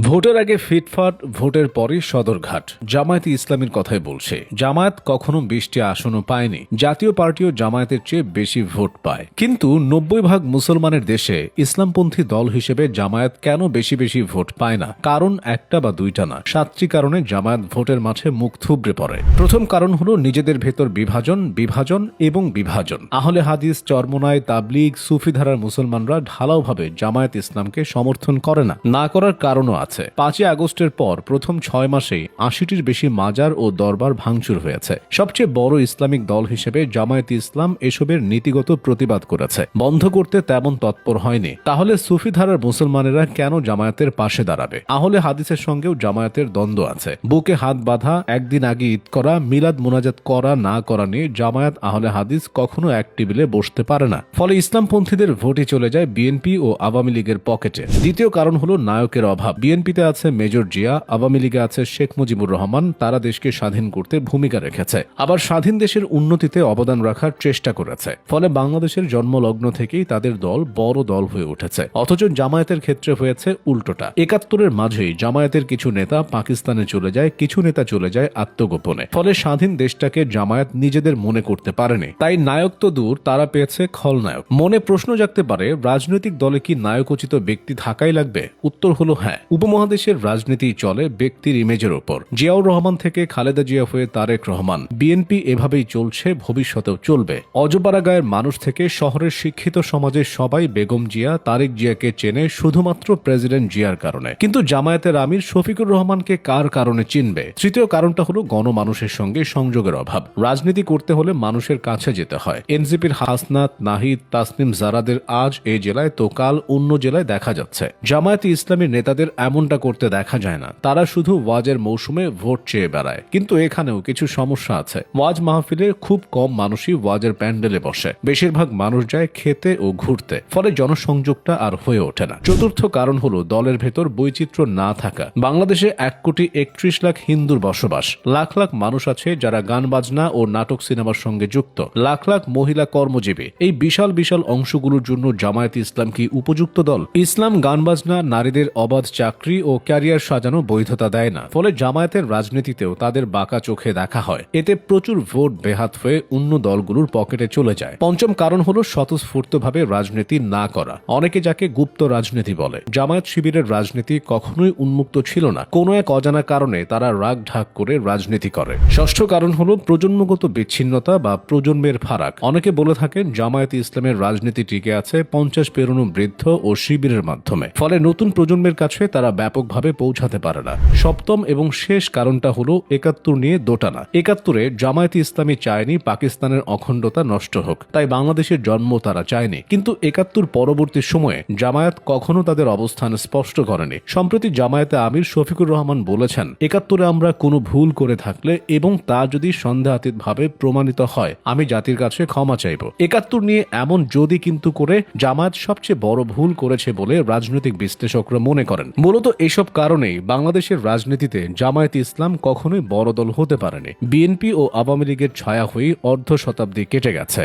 ভোটের আগে ফিটফাট, ভোটের পরে সদরঘাট। জামায়াতে ইসলামের কথাই বলছে। জামায়াত কখনো বিশটি আসনও পায়নি। জাতীয় পার্টিও জামায়াতের চেয়ে বেশি ভোট পায়। কিন্তু নব্বই ভাগ মুসলমানের দেশে ইসলামপন্থী দল হিসেবে জামায়াত কেন বেশি বেশি ভোট পায় না? কারণ একটা বা দুইটা না। সাতটি কারণে জামায়াত ভোটের মাঠে মুখ থুবড়ে পড়ে। প্রথম কারণ হলো নিজেদের ভেতর বিভাজন বিভাজন এবং বিভাজন। আহলে হাদিস চরমোনায় তাবলিগ সুফিধারার মুসলমানরা ঢালাওভাবে জামায়াত ইসলামকে সমর্থন করে না। না করার কারণও আছে। পাঁচই আগস্টের পর প্রথম ছয় মাসেই আশিটির বেশি মাজার ও দরবার ভাঙচুর হয়েছে। সবচেয়ে বড় ইসলামিক দল হিসেবে জামায়াত ইসলাম এসবের নীতিগত প্রতিবাদ করেছে। বন্ধ করতে তেমন তৎপর হয়নি। তাহলে সুফি ধারার মুসলমানেরা কেন জামায়াতের পাশে দাঁড়াবে? আহলে হাদিসের সঙ্গেও জামায়াতের দ্বন্দ্ব আছে। বুকে হাত বাঁধা, একদিন আগে ঈদ করা, মিলাদ মোনাজাত করা, না করা নিয়ে জামায়াত আহলে হাদিস কখনো এক টেবিলে বসতে পারে না। ফলে ইসলামপন্থীদের ভোটই চলে যায় বিএনপি ও আওয়ামী লীগের পকেটে। দ্বিতীয় কারণ হলো নায়কের অভাব। বিএনপিতে আছে মেজর জিয়া, আওয়ামী লীগে আছে শেখ মুজিবুর রহমান, তারা দেশকে স্বাধীন করতে ভূমিকা রেখেছে। আবার স্বাধীন দেশের উন্নতিতে অবদান রাখার চেষ্টা করেছে। ফলে বাংলাদেশের জন্মলগ্ন থেকেই তাদের দল বড় দল হয়ে উঠেছে। অথচ জামায়াতের ক্ষেত্রে হয়েছে উল্টোটা। একাত্তরের মাঝেই জামায়াতের কিছু নেতা পাকিস্তানে চলে যায়, কিছু নেতা চলে যায় আত্মগোপনে। ফলে স্বাধীন দেশটাকে জামায়াত নিজেদের মনে করতে পারেনি। তাই নায়ক তো দূর, তারা পেয়েছে খলনায়ক। মনে প্রশ্ন জাগতে পারে, রাজনৈতিক দলে কি নায়কোচিত ব্যক্তি থাকাই লাগবে? উত্তর হলো হ্যাঁ। উপমহাদেশের রাজনীতি চলে ব্যক্তির ইমেজের ওপর। জিয়াউর রহমান থেকে খালেদা জিয়া হয়ে তারেক রহমান। বিএনপি এভাবেই চলছে, ভবিষ্যতেও চলবে। অজপাড়া গায়ের মানুষ থেকে শহরের শিক্ষিত সমাজের সবাই বেগম জিয়া, তারেক জিয়াকে চেনে শুধুমাত্র প্রেসিডেন্ট জিয়ার কারণে। কিন্তু জামায়াতের আমির শফিকুর রহমানকে কার কারণে চিনবে? তৃতীয় কারণটা হলো গণমানুষের সঙ্গে সংযোগের অভাব। রাজনীতি করতে হলে মানুষের কাছে যেতে হয়। এনসিপির হাসনাত, নাহিদ, তাসনিম জারাদের আজ এই জেলায় তো কাল অন্য জেলায় দেখা যাচ্ছে। জামায়াতে ইসলামীর নেতাদের এমনটা করতে দেখা যায় না। তারা শুধু ওয়াজের মৌসুমে ভোট চেয়ে বেড়ায়। কিন্তু এখানেও কিছু সমস্যা আছে। ওয়াজ মাহফিলে খুব কম মানুষই ওয়াজের প্যান্ডেলে বসে। বেশিরভাগ মানুষ যায় খেতে ও ঘুরতে। ফলে জনসংযোগটা আর হয়ে ওঠে না। চতুর্থ কারণ হলো দলের ভেতর বৈচিত্র্য না থাকা। বাংলাদেশে এক কোটি একত্রিশ লাখ হিন্দুর বসবাস। লাখ লাখ মানুষ আছে যারা গান বাজনা ও নাটক সিনেমার সঙ্গে যুক্ত। লাখ লাখ মহিলা কর্মজীবী। এই বিশাল বিশাল অংশগুলোর জন্য জামায়াত ইসলাম কি উপযুক্ত দল? ইসলাম গান বাজনা নারীদের অবাধ চাকরি ও ক্যারিয়ার সাজানো বৈধতা দেয় না। ফলে জামায়াতের রাজনীতিতেও তাদের বাঁকা চোখে দেখা হয়। এতে প্রচুর ভোট বেহাত হয়ে অন্য দলগুলোর পকেটে চলে যায়। পঞ্চম কারণ হলো স্বতঃস্ফূর্তভাবে রাজনীতি না করা। অনেকে যাকে গুপ্ত রাজনীতি বলে। জামায়াত শিবিরের রাজনীতি কখনোই উন্মুক্ত ছিল না। কোনো এক অজানা কারণে তারা রাগ ঢাক করে রাজনীতি করে। ষষ্ঠ কারণ হলো প্রজন্মগত বিচ্ছিন্নতা বা প্রজন্মের ফারাক। অনেকে বলে থাকেন, জামায়াত ইসলামের রাজনীতি টিকে আছে পঞ্চাশ পেরোনো বৃদ্ধ ও শিবিরের মাধ্যমে। ফলে নতুন প্রজন্মের কাছে তারা ব্যাপকভাবে পৌঁছাতে পারে না। সপ্তম এবং শেষ কারণটা হলো একাত্তর নিয়ে দোটানা। একাত্তরে জামায়াত ইসলামী চায়নি, পাকিস্তানের অখণ্ডতা নষ্ট হোক। তাই বাংলাদেশের জন্ম তারা চায়নি। কিন্তু একাত্তর পরবর্তী সময়ে জামায়াত কখনো তাদের অবস্থান স্পষ্ট করেনি। সম্প্রতি জামায়াতে আমির শফিকুর রহমান বলেছেন, একাত্তরে আমরা কোনো ভুল করে থাকলে এবং তা যদি সন্দেহাতীতভাবে প্রমাণিত হয়, আমি জাতির কাছে ক্ষমা চাইব। একাত্তর নিয়ে এমন যদি কিন্তু করে জামায়াত সবচেয়ে বড় ভুল করেছে বলে রাজনৈতিক বিশ্লেষকরা মনে করেন। মূলত এসব কারণেই বাংলাদেশের রাজনীতিতে জামায়াত ইসলাম কখনোই বড় দল হতে পারেনি। বিএনপি ও আওয়ামী লীগের ছায়া হয়ে অর্ধ শতাব্দী কেটে গেছে।